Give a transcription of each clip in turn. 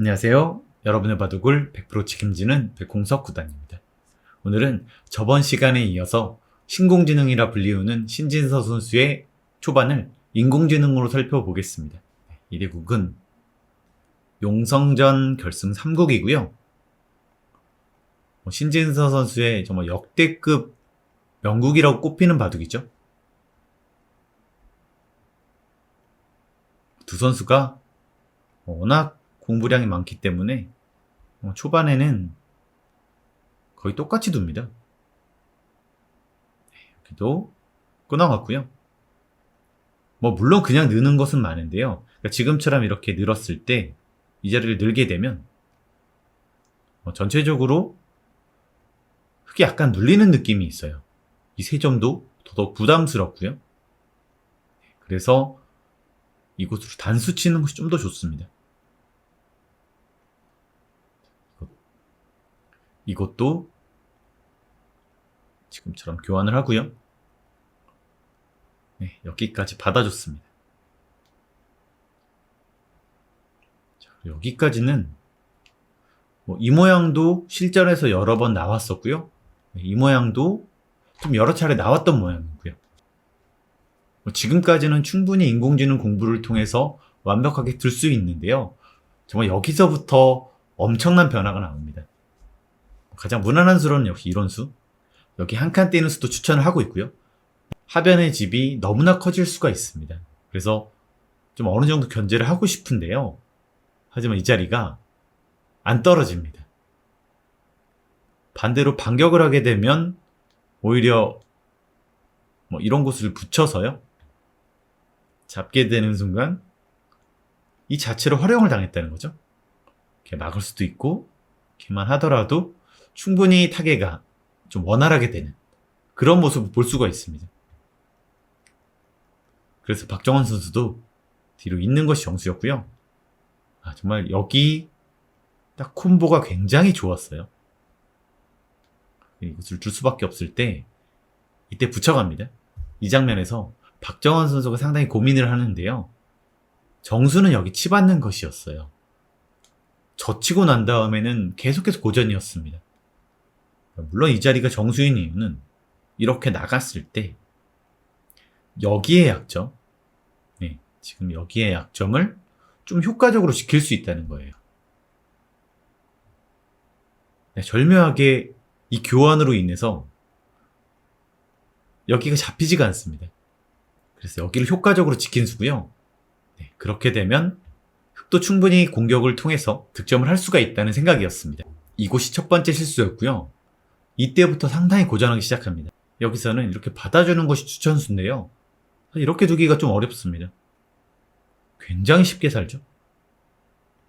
안녕하세요. 여러분의 바둑을 100% 책임지는 백홍석 구단입니다. 오늘은 저번 시간에 이어서 신공지능이라 불리우는 신진서 선수의 초반을 인공지능으로 살펴보겠습니다. 이 대국은 용성전 결승 3국이고요. 신진서 선수의 정말 역대급 명국이라고 꼽히는 바둑이죠. 두 선수가 워낙 공부량이 많기 때문에 어, 초반에는 거의 똑같이 둡니다. 네, 여기도 끊어갔고요. 뭐 물론 그냥 느는 것은 많은데요. 그러니까 지금처럼 이렇게 늘었을 때 이 자리를 늘게 되면 어, 전체적으로 흙이 약간 눌리는 느낌이 있어요. 이 세 점도 더더욱 부담스럽고요. 그래서 이곳으로 단수 치는 것이 좀 더 좋습니다. 이것도 지금처럼 교환을 하고요. 네, 여기까지 받아줬습니다. 자, 여기까지는 뭐 이 모양도 실전에서 여러 번 나왔었고요. 네, 이 모양도 좀 여러 차례 나왔던 모양이고요. 뭐 지금까지는 충분히 인공지능 공부를 통해서 완벽하게 들 수 있는데요. 정말 여기서부터 엄청난 변화가 나옵니다. 가장 무난한 수로는 역시 이론수. 여기 한칸 띄는 수도 추천을 하고 있고요. 하변의 집이 너무나 커질 수가 있습니다. 그래서 좀 어느 정도 견제를 하고 싶은데요. 하지만 이 자리가 안 떨어집니다. 반대로 반격을 하게 되면 오히려 뭐 이런 곳을 붙여서요. 잡게 되는 순간 이 자체로 활용을 당했다는 거죠. 이렇게 막을 수도 있고 이렇게만 하더라도 충분히 타개가 좀 원활하게 되는 그런 모습을 볼 수가 있습니다. 그래서 박정원 선수도 뒤로 있는 것이 정수였고요. 아, 정말 여기 딱 콤보가 굉장히 좋았어요. 이것을 줄 수밖에 없을 때 이때 붙여갑니다. 이 장면에서 박정원 선수가 상당히 고민을 하는데요. 정수는 여기 치받는 것이었어요. 젖히고 난 다음에는 계속해서 고전이었습니다. 물론 이 자리가 정수인 이유는 이렇게 나갔을 때 여기에 약점, 네, 지금 여기에 약점을 좀 효과적으로 지킬 수 있다는 거예요. 네, 절묘하게 이 교환으로 인해서 여기가 잡히지가 않습니다. 그래서 여기를 효과적으로 지킨 수고요. 네, 그렇게 되면 흑도 충분히 공격을 통해서 득점을 할 수가 있다는 생각이었습니다. 이곳이 첫 번째 실수였고요. 이때부터 상당히 고전하기 시작합니다. 여기서는 이렇게 받아주는 것이 추천수인데요. 이렇게 두기가 좀 어렵습니다. 굉장히 쉽게 살죠.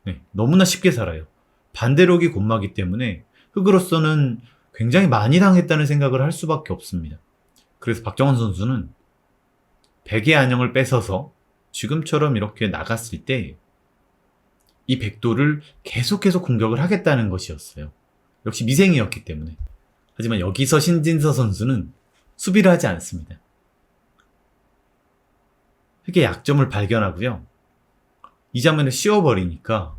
네, 너무나 쉽게 살아요. 반대로 기 곤마기 때문에 흑으로서는 굉장히 많이 당했다는 생각을 할 수밖에 없습니다. 그래서 박정원 선수는 백의 안형을 뺏어서 지금처럼 이렇게 나갔을 때 이 백도를 계속해서 공격을 하겠다는 것이었어요. 역시 미생이었기 때문에. 하지만 여기서 신진서 선수는 수비를 하지 않습니다. 흑의 약점을 발견하고요. 이 장면을 씌워버리니까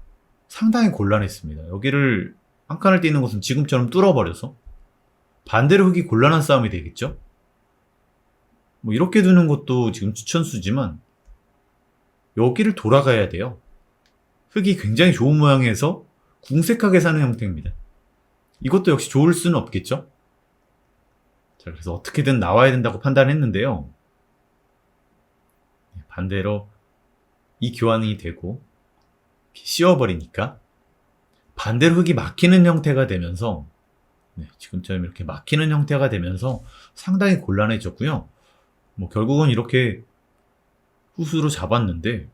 상당히 곤란했습니다. 여기를 한 칸을 띄는 것은 지금처럼 뚫어버려서 반대로 흑이 곤란한 싸움이 되겠죠? 뭐 이렇게 두는 것도 지금 추천수지만 여기를 돌아가야 돼요. 흙이 굉장히 좋은 모양에서 궁색하게 사는 형태입니다. 이것도 역시 좋을 수는 없겠죠? 자, 그래서 어떻게든 나와야 된다고 판단했는데요. 반대로 이 교환이 되고 씌워버리니까 반대로 흙이 막히는 형태가 되면서 네, 지금처럼 이렇게 막히는 형태가 되면서 상당히 곤란해졌고요. 뭐 결국은 이렇게 후수로 잡았는데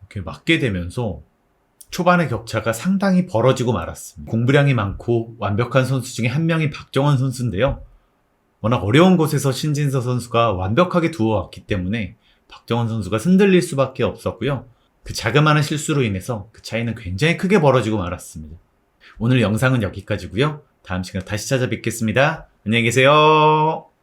이렇게 맞게 되면서 초반의 격차가 상당히 벌어지고 말았습니다. 공부량이 많고 완벽한 선수 중에 한 명이 박정원 선수인데요. 워낙 어려운 곳에서 신진서 선수가 완벽하게 두어왔기 때문에 박정원 선수가 흔들릴 수밖에 없었고요. 그 자그마한 실수로 인해서 그 차이는 굉장히 크게 벌어지고 말았습니다. 오늘 영상은 여기까지고요. 다음 시간 다시 찾아뵙겠습니다. 안녕히 계세요.